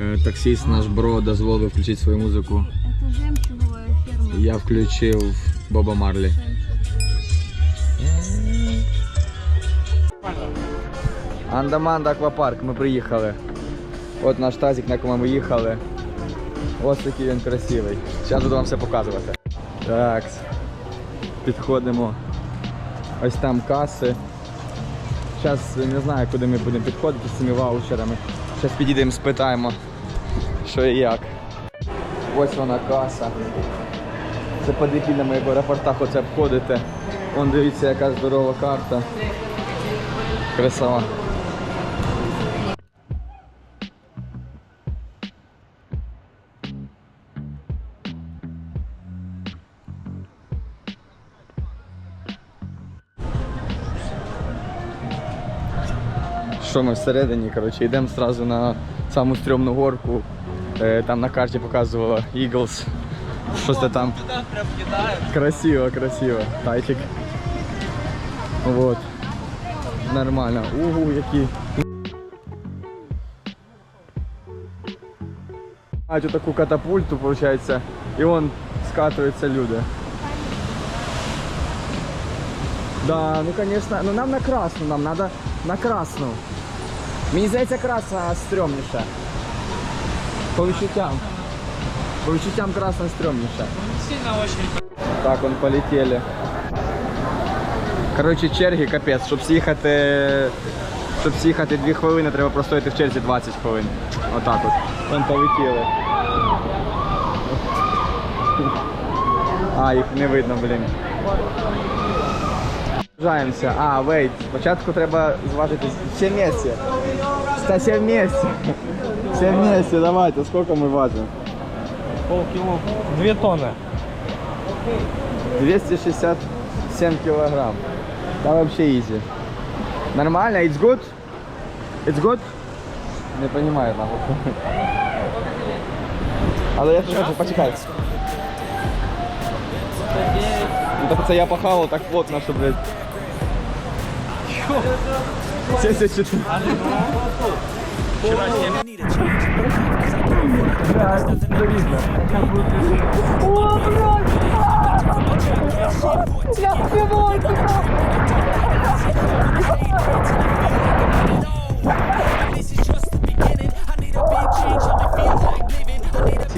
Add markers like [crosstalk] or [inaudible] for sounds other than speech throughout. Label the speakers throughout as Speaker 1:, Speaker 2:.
Speaker 1: Е, Таксист наш бро дозволив включити свою музику. Я включив Боба Марлі. Андаманда аквапарк, ми приїхали. От наш тазик, на якому ми їхали. Ось такий він красивий. Зараз буду вам все показувати. Так. Підходимо. Ось там каси. Зараз не знаю, куди ми будемо підходити з цими ваучерами. Зараз підійдемо, спитаємо, що і як. Ось вона каса. Це по дебільному, як в аеропортах оце обходите. Вон дивіться, яка здорова карта. Красава. Що ми всередині, коротше, йдемо одразу на саму стрьомну горку. Е, Там на карті показувало Eagles. Це там. Красиво, красиво. Тайчик. Вот. Нормально. Угу, який. А тут таку катапульту, получается, и он скатываются люди. Да, ну конечно, ну нам на красну, нам надо на красну. Мені здається, красна стрьомніша. По відчуттям. По відчуттям красна стрьомніша.
Speaker 2: Сильно очень.
Speaker 1: Так, он полетели. Коротше, черги капець, щоб з'їхати. Щоб з'їхати 2 хвилини, треба простояти в черзі 20 хвилин. Отак от. Вон полетіли. А, їх не видно, блін. Вжаємося. А, вейт. Спочатку треба зважити все вместе. Ста все вместе. Все вместе, давайте. Сколько ми важимо?
Speaker 2: Полкило. Две тонны.
Speaker 1: 267 килограмм. Да вообще easy. Нормально? It's good? It's good? Не понимаю там. Але я хочу, почекай. Ну так це я похавал так плотно, що, блядь. 74.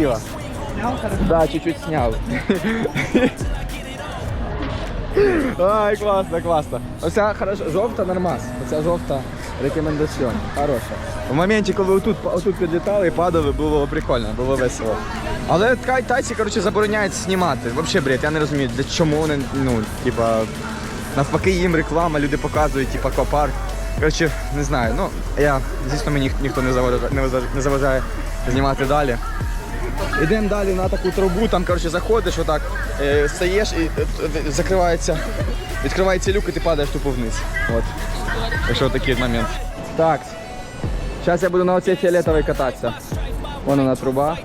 Speaker 1: Красиво. Да, чуть-чуть снял. Ай, класно, класно. Оця хорошо, жовта нормас. Оця жовта рекомендаціон. Хороша. В моменті, коли отут, отут підлітали і падали, було прикольно, було весело. Але тайці, коротше, забороняють знімати. Взагалі бред, я не розумію, для чому вони, ну, типа, навпаки їм реклама, люди показують, типа, аквапарк. Коротше, не знаю, ну, я, звісно, мені ніхто не заважає, не заважає знімати далі. Йдемо далі на таку трубу, там коротше, заходиш, отак, е, стаєш і е, е, закривається, відкривається люк і ти падаєш тупо вниз. От. Так що такий момент. Так. Зараз я буду на оцій фіолетовій кататися. Вон вона труба.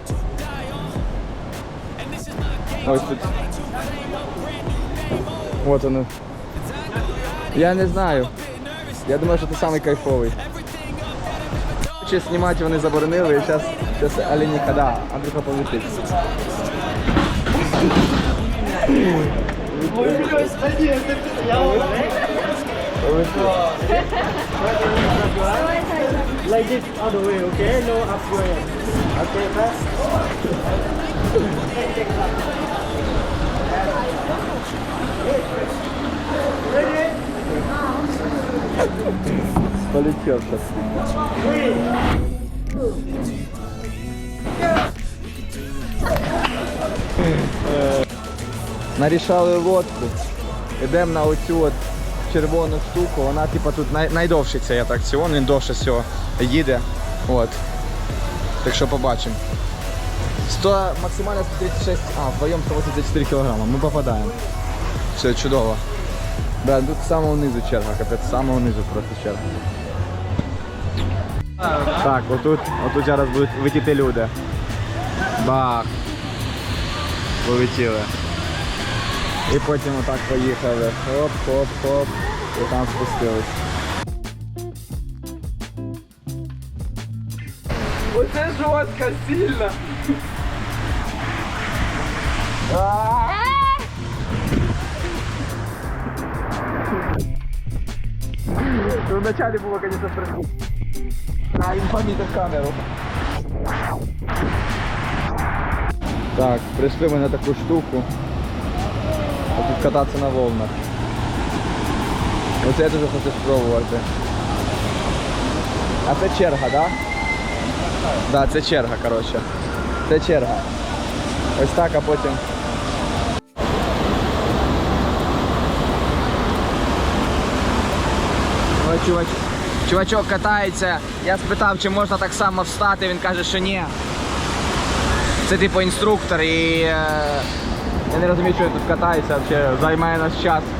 Speaker 1: Ось тут. Вот воно. Я не знаю. Я думаю, що це самий кайфовий. Чи знімати вони заборонили, і зараз, Алініка, да, Андрюха полетить.
Speaker 2: Like this other way, okay? No upgrade. Okay, first.
Speaker 1: Сейчас. Нарішали лодку. Йдемо на оцю от червону штуку. Вона типа тут най- найдовший цей атракціон, він довше всього їде. От. Так що побачимо. 100, максимально 136, а, вдвоєм 184 кілограма. Ми попадаємо. Все чудово. Да, тут з самого низу черга, капець, з самого низу просто черга. Так, отут, отут зараз будуть летіти люди. Бах. Полетіли. І потім отак поїхали. Хоп, хоп, хоп. І там спустились. Оце жорстко, сильно. А! Ну, вначале було, конечно, страшно. А, камеру. Так, прийшли ми на таку штуку. Тут кататися на волнах. Оце я дуже хочу спробувати. А це черга, да? Да, це черга, коротше. Це черга. Ось так, а потім. Ой, чувач... Чувачок катається. Я спитав, чи можна так само встати, він каже, що ні. Це типу інструктор і е, я не розумію, що він тут катається, взагалі займає наш час. [laughs]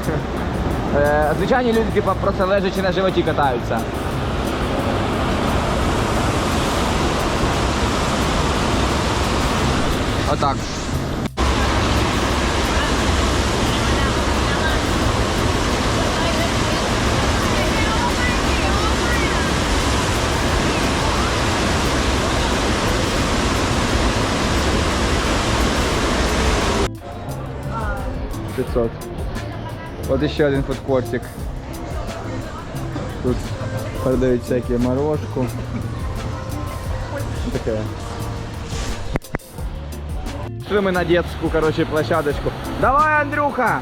Speaker 1: Е, звичайні люди, типу, просто лежачи на животі катаються. Отак. Пятьсот. Вот еще один фудкортик. Тут продают всякие морожку. Такая. Шли мы на детскую, короче, площадочку. Давай, Андрюха!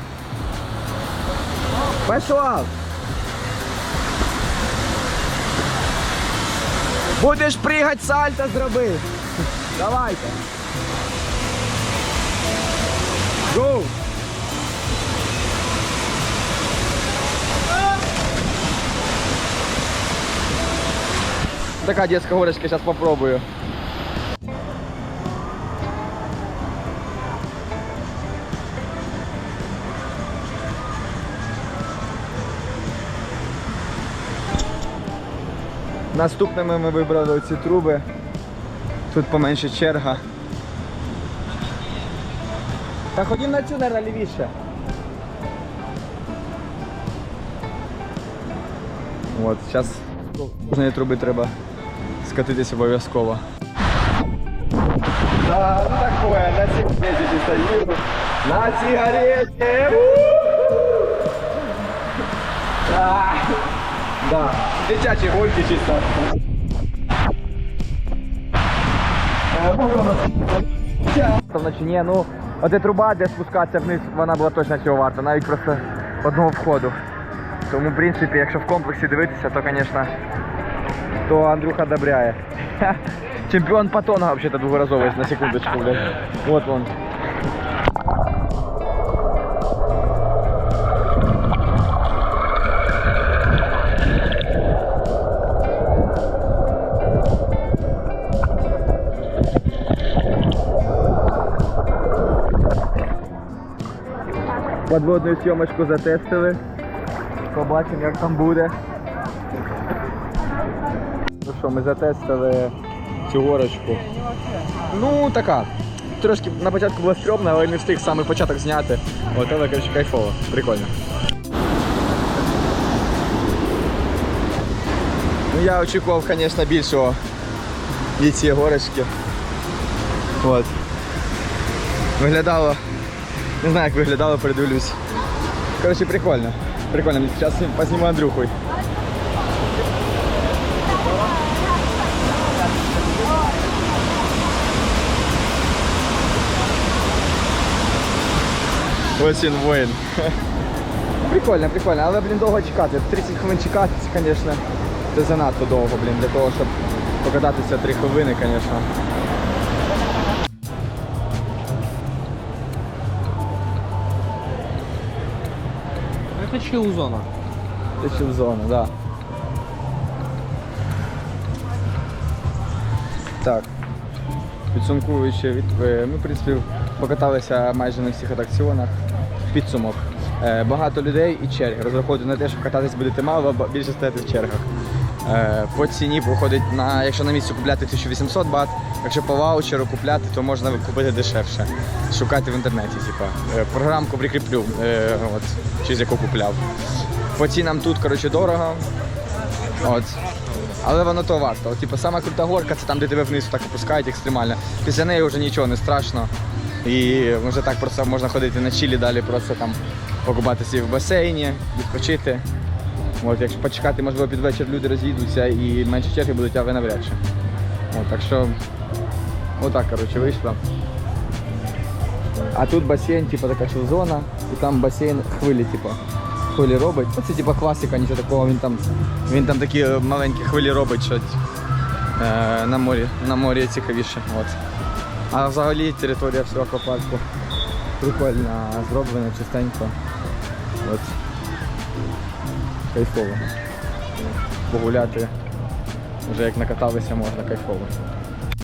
Speaker 1: Пошел! Будеш пригать, сальто зроби. Давайте. Гоу! Такая детская горочка, сейчас попробую. Наступними ми вибрали ці труби. Тут поменше черга. Та ходім на цю, наверное, лівіше. От, зараз кожної труби треба скатитись обов'язково. Да, ну такое, на сигарете стою. На сигарете! Да, да, дитячі гонки чисто. Вночі ні, ну, оце труба, де спускатися вниз, вона була точно цього варта, навіть просто одного входу. Тому, в принципі, якщо в комплексі дивитися, то, звісно, то Андрюха одобряє. [laughs] Чемпіон Патона вообще-то двухразовый, на секундочку, блядь. Вот он. Подводну съемочку затестили. Побачимо, як там буде. Ну що, ми затестили цю горочку. Ну, така. Трошки на початку було стрьомно, але не встиг саме початок зняти. От, але, коротше, кайфово. Прикольно. Ну, я очікував, звісно, більшого від цієї горочки. От. Виглядало. Не знаю, як виглядало, передивлюсь. Коротше, прикольно. Прикольно. Зараз позніму Андрюху. Ось він воїн. Прикольно, прикольно, але, блін, довго чекати. 30 хвилин чекати, це, звісно, це занадто довго, блін, для того, щоб покататися 3 хвилини, звісно.
Speaker 2: Это чил-зона.
Speaker 1: Це зону, так. Да. Так. Підсумкуючи, е, ми, в принципі, покаталися майже на всіх атракціонах. Підсумок. Е, Багато людей і черги. Розраховуйте на те, що кататись будете мало, бо більше стояти в чергах. Е, По ціні виходить на, якщо на місці купляти 1800 бат, якщо по ваучеру купляти, то можна купити дешевше. Шукайте в інтернеті, типа. Е, Програмку прикріплю, от, через яку купляв. По цінам тут, коротше, дорого. От. Але воно то варто. От, типу, сама крута горка це там, де тебе вниз так опускають екстремально. Після неї вже нічого не страшно. І вже так просто можна ходити на чилі далі, просто там покупатися в басейні, відпочити. От, якщо почекати, можливо, під вечір люди роз'їдуться і менше черги будуть, а ви навряд чи. От, так що отак, коротше, вийшло. А тут басейн, типу така чил-зона, і там басейн хвилі, типу. Хвилі робить. Оце типу класика, нічого такого. Він там, він там такі маленькі хвилі робить, що е, на морі, на морі цікавіше. От. А взагалі територія всього аквапарку прикольно зроблена, чистенько. От. Кайфово. Погуляти. Вже як накаталися можна кайфово.